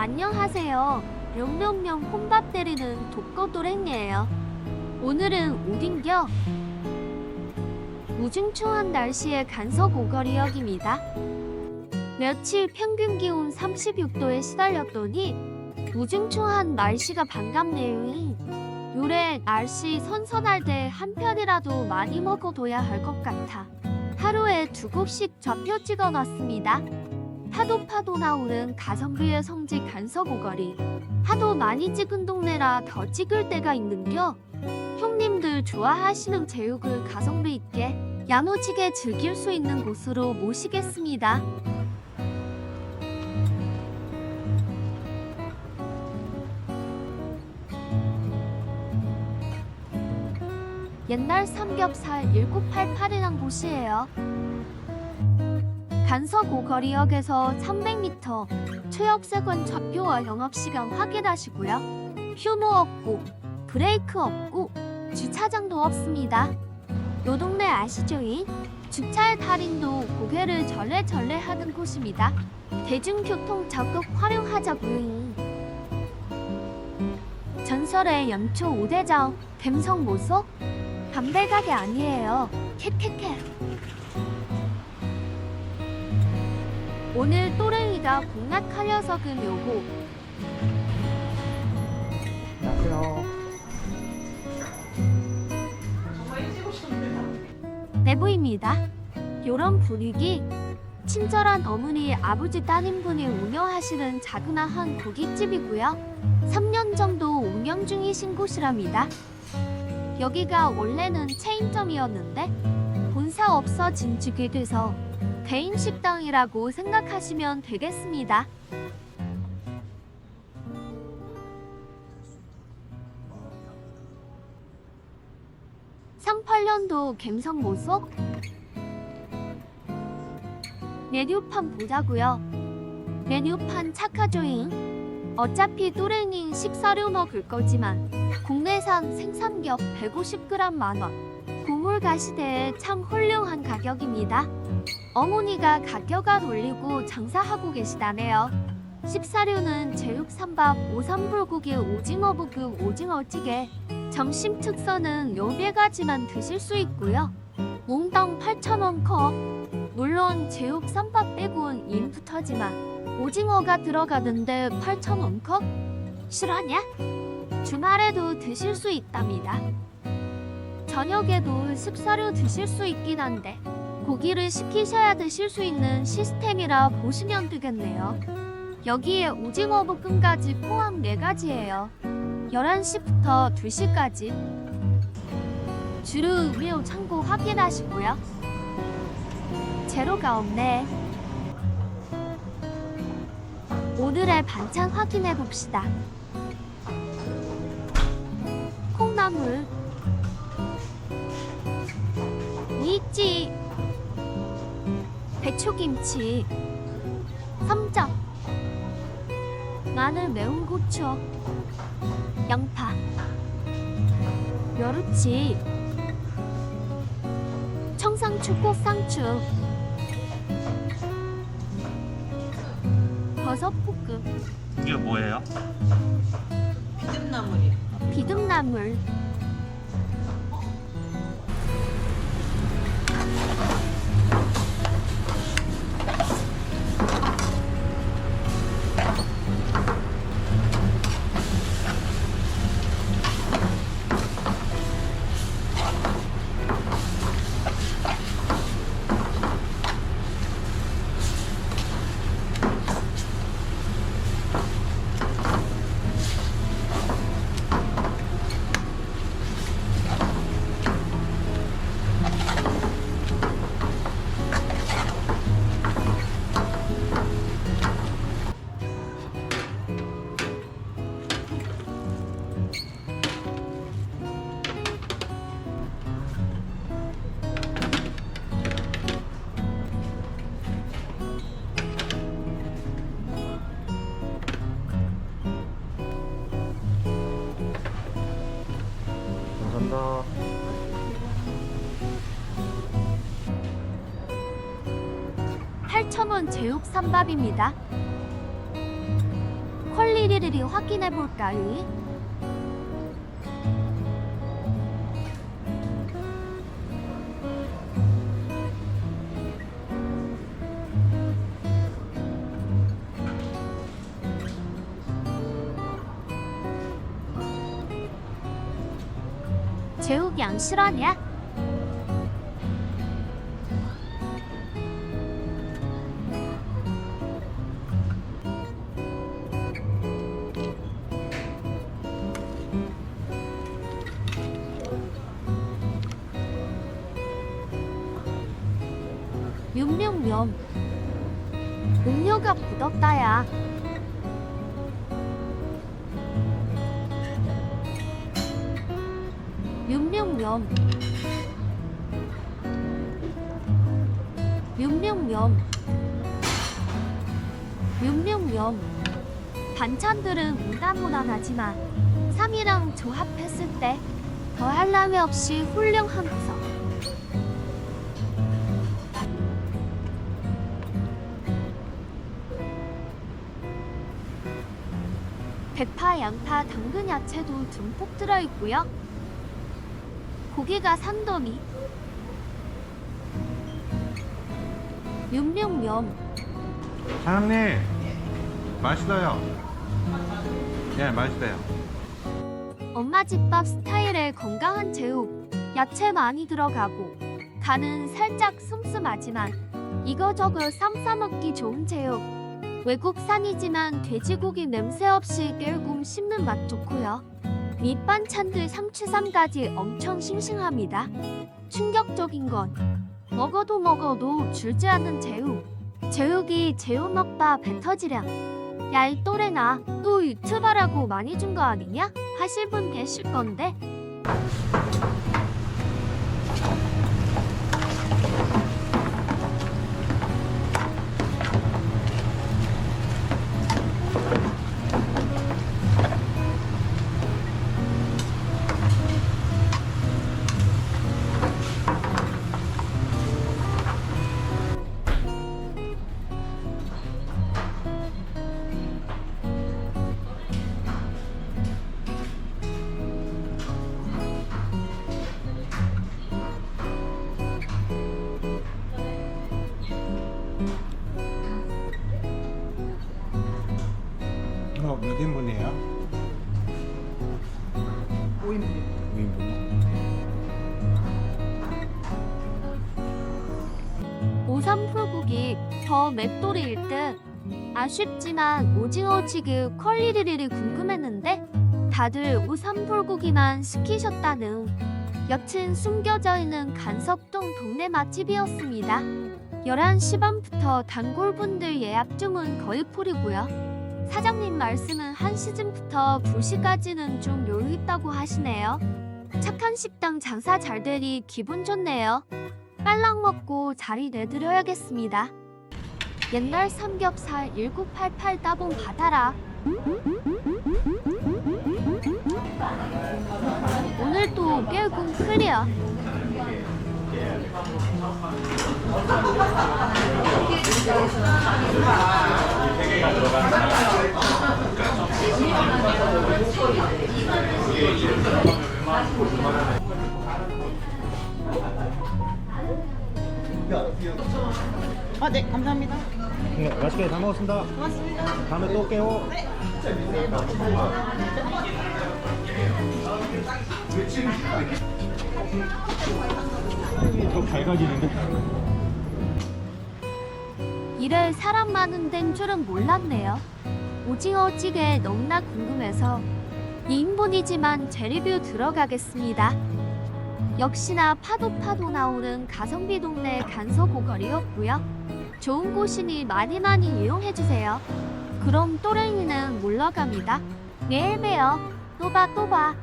안녕하세요. 명명명 혼밥 때리는 독거도랭이에요. 오늘은 오딘겨 우중충한 날씨의 간석 오거리역입니다. 며칠 평균 기온 36도에 시달렸더니 우중충한 날씨가 반갑네요. 요래 날씨 선선할 때 한 편이라도 많이 먹어둬야 할 것 같아. 하루에 두 곡씩 좌표 찍어놨습니다. 파도 파도 나오는 가성비의 성지 간석 오거리. 하도 많이 찍은 동네라 더 찍을 때가 있는겨. 형님들 좋아하시는 제육을 가성비 있게 야무지게 즐길 수 있는 곳으로 모시겠습니다. 옛날 삼겹살 1988이란 곳이에요. 간석 오거리역에서 300m 최역세권 좌표와 영업시간 확인하시고요. 휴무 없고 브레이크 없고 주차장도 없습니다. 요 동네 아시죠잉? 주차의 달인도 고개를 절레절레 하는 곳입니다. 대중교통 적극 활용하자고잉. 전설의 연초 5대장 갬성 모속 담배 가게 아니에요. 캐캐캐. 오늘 또랭이가 공략하려서금 요고 안녕하세요. 내부입니다. 요런 분위기 친절한 어머니 아버지 따님분이 운영하시는 작은한 고깃집이고요. 3년 정도 운영 중이신 곳이랍니다. 여기가 원래는 체인점이었는데 본사 없어진 지게 돼서 개인 식당이라고 생각하시면 되겠습니다. (38년도) 갬성 모속 메뉴판 보자고요. 메뉴판 착하죠잉. 어차피 또랭이 식사료 먹을 거지만 국내산 생삼겹 150g 만원. 고물 가시대에 참 훌륭한 가격입니다 어머니가 가격을 올리고 장사하고 계시다네요 식사료는 제육삼밥, 오삼불고기, 오징어볶음, 오징어찌개 점심 특선은 요네 가지만 드실 수 있고요. 몽땅 8,000원 컵. 물론 제육 쌈밥 빼곤 인부터지만 오징어가 들어가는데 8,000원 컵? 실화냐? 주말에도 드실 수 있답니다. 저녁에도 식사료 드실 수 있긴 한데 고기를 시키셔야 드실 수 있는 시스템이라 보시면 되겠네요. 여기에 오징어 볶음까지 포함 4가지예요. 11시부터 2시까지 주류 음료 창고 확인하시고요. 제로가 없네. 오늘의 반찬 확인해 봅시다. 콩나물 배추김치 쌈장 마늘 매운 고추 양파, 멸치, 청상추, 꽃상추, 버섯 볶음, 이게 뭐예요? 비듬나물이 비듬나물, 감사합니다. 팔천원 제육 삼밥입니다. 퀄리티를 확인해 볼까요? 제욱 양 실화냐? 뇸뇸뇸 음료가 굳었다야 뇸뇸뇸 뇸뇸뇸 뇸뇸뇸 반찬들은 무난무난하지만 3이랑 조합했을 때 더할 나위 없이 훌륭하면서. 대파, 양파, 당근 야채도 듬뿍 들어있고요. 고기가 산더미. 뇸뇸뇸 사장님 맛있어요. 예 맛있어요. 엄마 집밥 스타일의 건강한 제육 야채 많이 들어가고 간은 살짝 슴슴하지만 이거저거 쌈 싸먹기 좋은 제육. 외국산이지만 돼지고기 냄새 없이 깰굼 씹는 맛 좋고요 밑반찬들 상추쌈까지 엄청 싱싱합니다. 충격적인 건 먹어도 먹어도 줄지 않는 제육. 제육이 제육 먹다 배 터지랴 야이 또래나 또 유튜버라고 많이 준 거 아니냐? 하실 분 계실 건데 오삼풀국이 더 맷돌이일 듯 아쉽지만 오징어 지금 퀄리티를 궁금했는데 다들 오삼불고기만 시키셨다는 여튼 숨겨져 있는 간석동 동네 맛집이었습니다. 11시 반부터 단골분들 예약 주문 거의 풀이고요. 사장님 말씀은 1시즌부터 2시까지는 좀 여유 있다고 하시네요. 착한 식당 장사 잘 되니 기분 좋네요. 빨랑 먹고 자리 내드려야겠습니다. 옛날 삼겹살 1988 따봉 받아라. 오늘 또 깰궁 클리어. 아, 네, 감사합니다. 네, 맛있게 잘 먹었습니다 고맙습니다. 다음에 또 올게요 더 밝아지는데? 이래 사람 많은 데인 줄은 몰랐네요. 오징어 찌개 너무나 궁금해서 2인분이지만 재리뷰 들어가겠습니다. 역시나 파도 파도 나오는 가성비 동네 간서 고거리였고요. 좋은 곳이니 많이 많이 이용해주세요. 그럼 또랭이는 물러갑니다. 내일 봬요. 또봐 또 봐.